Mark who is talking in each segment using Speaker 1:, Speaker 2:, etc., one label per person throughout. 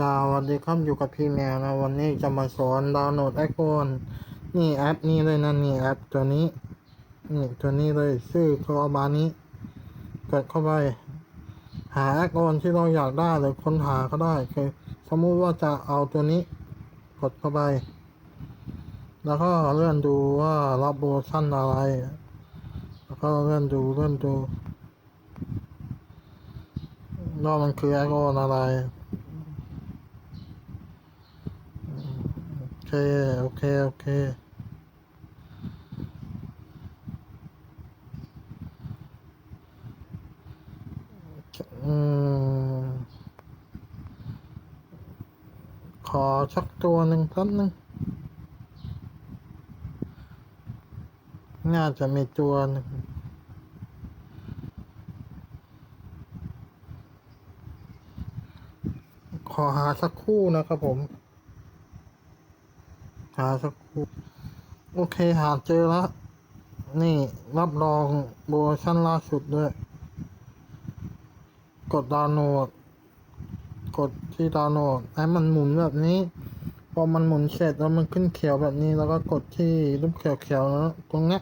Speaker 1: สวัสดีครับอยู่กับพี่แมวนะวันนี้จะมาสอนดาวน์โหลดไอโฟนนี่แอปนี้เลยนะนี่แอปตัวนี้นี่ตัวนี้เลยชื่อคอร์บานี้กดเข้าไป หาไอโฟนที่เราอยากได้หรือค้นหาก็ได้คือสมมุติว่าจะเอาตัวนี้ กดเข้าไป แล้วก็เลื่อนดูว่ารับโปรโมชั่นอะไร แล้วก็เลื่อนดูเลื่อนดูว่ามันคือไอโฟนอะไร โอ เคโอเค โอเค ขอชักตัวหนึ่งแป๊บนึง น่าจะมีตัวหนึ่งขอหาสักคู่นะครับผม หาสักครู่โอเคหาเจอแล้ว นี่รับรองโปรโมชั่นล่าสุดด้วย กดดาวน์โหลดกดที่ดาวน์โหลดให้มันหมุนแบบนี้ พอมันหมุนเสร็จแล้วมันขึ้นเขียวแบบนี้ แล้วก็กดที่รูปเขียวๆนะตรงนี้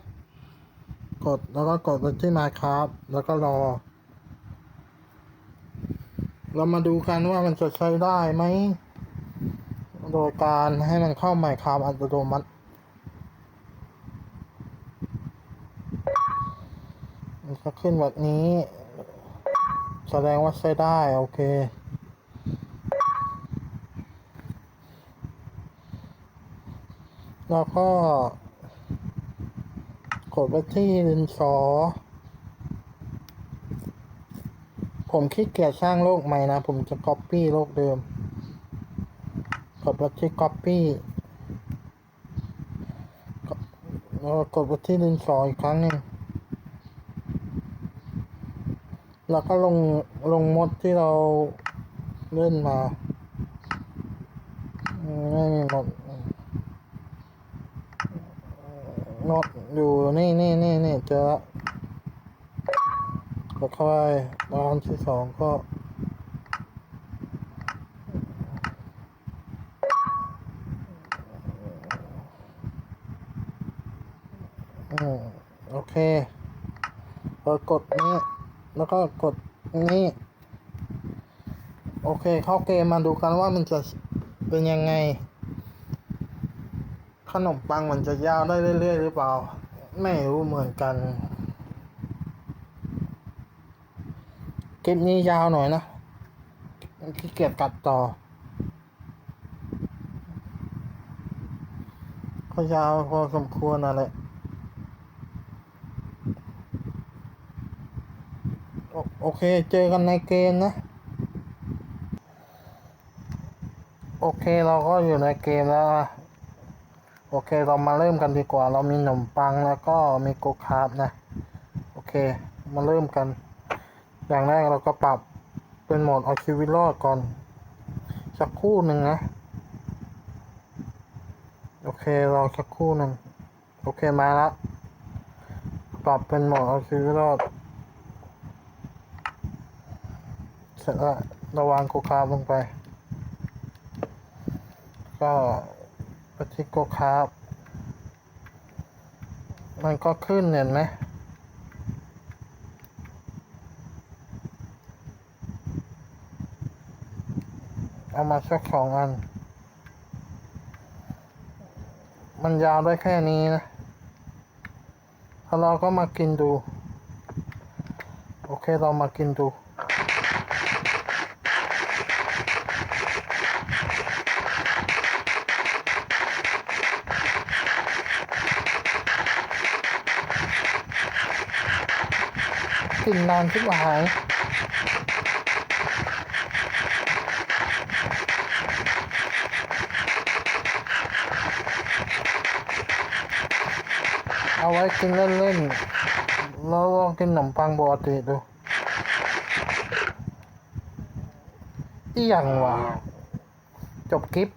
Speaker 1: กดแล้วก็กดไปที่มาครับแล้วก็รอ เรามาดูกันว่ามันจะใช้ได้ไหม โดยการให้มันเข้าใหม่คามอัตโนมัติมันก็ขึ้นแบบนี้ แสดงว่าใช้ได้ โอเคแล้วก็ กดไปที่ดินสอ ผมขี้เกียจสร้างโลกใหม่นะ ผมจะ copy โลกเดิม กดไปที่ copy แล้วกดไปที่ดินสออีกครั้งหนึ่งแล้วก็ลงลงมดที่เราเล่นมาอืมไม่มีมดมดอยู่นี่นี่นี่นี่เจอแล้วกดเข้าไปแล้วอันที่สองก็ อืมโอเคพอกดนี้ แล้วก็กดนี้ โอเค เข้าเกมมาดูกันว่ามันจะเป็นยังไง ขนมปังมันจะยาวได้เรื่อยๆหรือเปล่า ไม่รู้เหมือนกัน คลิปนี้ยาวหน่อยนะขี้เกียจตัดต่อก็ยาวพอสมควรนะแหละ โอเคเจอกันในเกมนะ โอเคเราก็อยู่ในเกมแล้วนะโอเคเรามาเริ่มกันดีกว่า เรามีขนมปังแล้วก็มีโกคาร์บนะ โอเคมาเริ่มกัน อย่างแรกเราก็ปรับเป็นโหมดเอาชีวิตรอดก่อน สักคู่หนึ่งนะ โอเคเราสักคู่หนึ่งโอเคมาแล้วปรับเป็นโหมดเอาชีวิตรอด เสร็จแล้วระวางโกคาร์บลงไป ก็ไปที่โกคาร์บมันก็ขึ้นเห็นไหมเอามาสักสองอัน มันยาวได้แค่นี้นะแล้วเราก็มากินดู โอเค เรามากินดู กินนานที่หายเอาไว้กินเล่นๆแล้วลองกินขนมปังปกติดูอีหยังวะจบคลิป